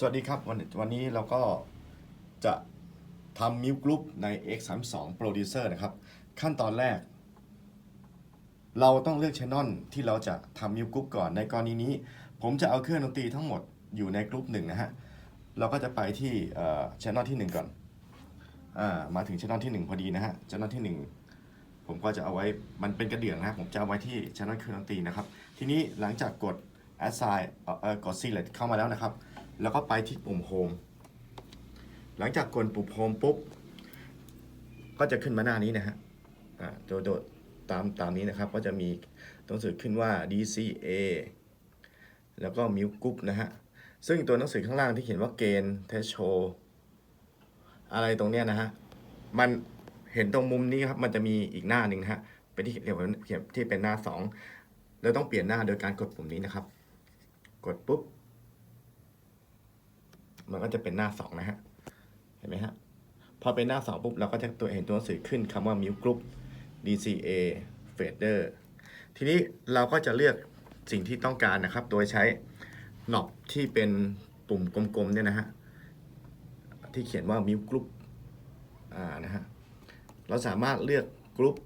สวัสดีครับวันวันนี้เราก็จะทำมิวกรุ๊ปใน X32 Producer นะครับ ขั้นตอนแรก เราต้องเลือกช anel ที่เราจะทำมิวกรุ๊ปก่อนในกรณีนี้ ผมจะเอาเครื่องดนตรีทั้งหมดอยู่ในกรุ๊ปหนึ่งนะฮะ เราก็จะไปที่ช anel ที่ 1 ก่อนอมาถึงช anel ที่ 1 พอดีนะฮะช anel ที่ 1 ผมก็จะเอาไว้มันเป็นกระเดื่องนะผมจะเอาไว้ที่ช anel เครื่องดนตรีนะครับ ทีนี้หลังจากกด assign กด select เข้ามาแล้วนะครับ แล้วก็ไปที่ปุ่ม home หลังจากกดปุ่ม home ปุ๊บ ก็จะขึ้นมาหน้านี้นะฮะอ่าโดยโดยตามตามนี้นะครับ ก็จะมีตัวหนังสือขึ้นว่า DCA แล้วก็ m u Group นะฮะ ซึ่งตัวหนังสือข้างล่างที่เขียนว่าเกณฑ์เทสโชอะไรตรงเนี้ยนะฮะ มันเห็นตรงมุมนี้ครับ มันจะมีอีกหน้าหนึ่งนะฮะ เป็นที่เขียนเขียนที่เป็นหน้าสองเราต้องเปลี่ยนหน้าโดยการกดปุ่มนี้นะครับ กดปุ๊บ มันก็จะเป็นหน้าสองนะฮะ เห็นไหมฮะ พอเป็นหน้าสองปุ๊บ เราก็จะตัวเห็นตัวหนังสือขึ้นคำว่า Mute Group DCA Fader ทีนี้เราก็จะเลือกสิ่งที่ต้องการนะครับ โดยใช้หนอบที่เป็นปุ่มกลมๆเนี่ยนะฮะ ที่เขียนว่า Mute Group อ่านะฮะ เราสามารถเลือกกรุ๊ป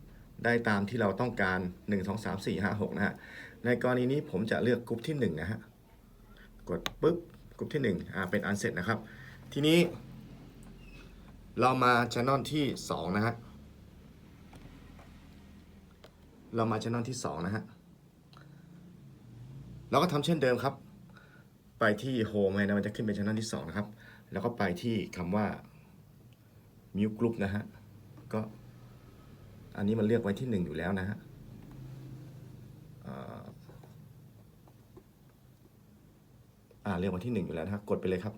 ได้ตามที่เราต้องการ 1 2 3 4 5 6 นะฮะ ในกรณีนี้ผมจะเลือกกรุ๊ปที่ 1 นะฮะ กดปุ๊บ กลุ่มที่1อ่าเป็นอันเสร็จนะครับ ทีนี้ เรามาช anel ที่ 2 นะฮะ เรามาช anel ที่ 2 นะฮะ เราก็ทำเช่นเดิมครับ ไปที่ home นะมันจะขึ้นเป็นช anel ที่ 2 นะครับ แล้วก็ไปที่คำว่า mute group นะฮะ ก็อันนี้มันเลือกไว้ที่ 1 อยู่แล้วนะฮะอ่า อ่าเรียกว่าที่หนึ่งอยู่แล้วนะกดไปเลยครับ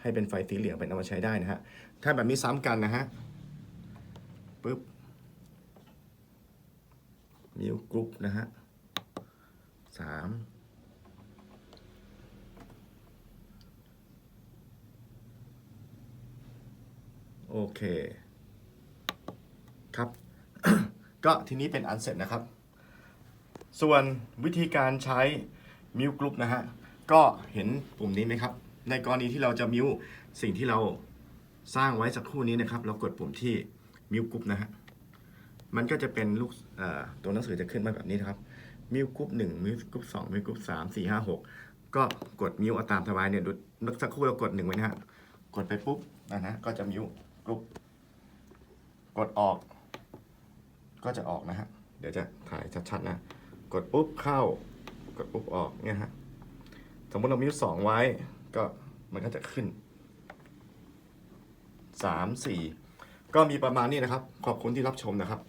ให้เป็นไฟสีเหลืองเป็นเอามาใช้ได้นะฮะถ้าแบบนี้ซ้ำกันนะฮะปึ๊บมิวกรุ๊ปนะฮะสามโอเคครับ ก็ทีนี้เป็นอันเสร็จนะครับ ส่วนวิธีการใช้มิวกรุ๊ปนะฮะ ก็เห็นปุ่มนี้ไหมครับ ในกรณีที่เราจะมิวสิ่งที่เราสร้างไว้สักครู่นี้นะครับ เรากดปุ่มที่มิวกรุ๊ปนะฮะมันก็จะเป็นลูกตัวหนังสือจะขึ้นมาแบบนี้นะครับมิวกรุ๊ปหนึ่งมิวกรุ๊ปสองมิวกรุ๊ปสามสี่ห้าหกก็กดมิวเอาตามสบายเนี่ยดูสักครู่เรากดหนึ่งไว้นะฮะกดไปปุ๊บนะนะก็จะมิวกรุ๊ปกดออก ก็จะออกนะฮะเดี๋ยวจะถ่ายชัดๆนะ กดปุ๊บเข้ากดปุ๊บออกเนี่ยฮะ สมมติเรามิวสองไว้ ก็มันก็จะขึ้นสามสี่ก็มีประมาณนี้นะครับ ขอบคุณที่รับชมนะครับ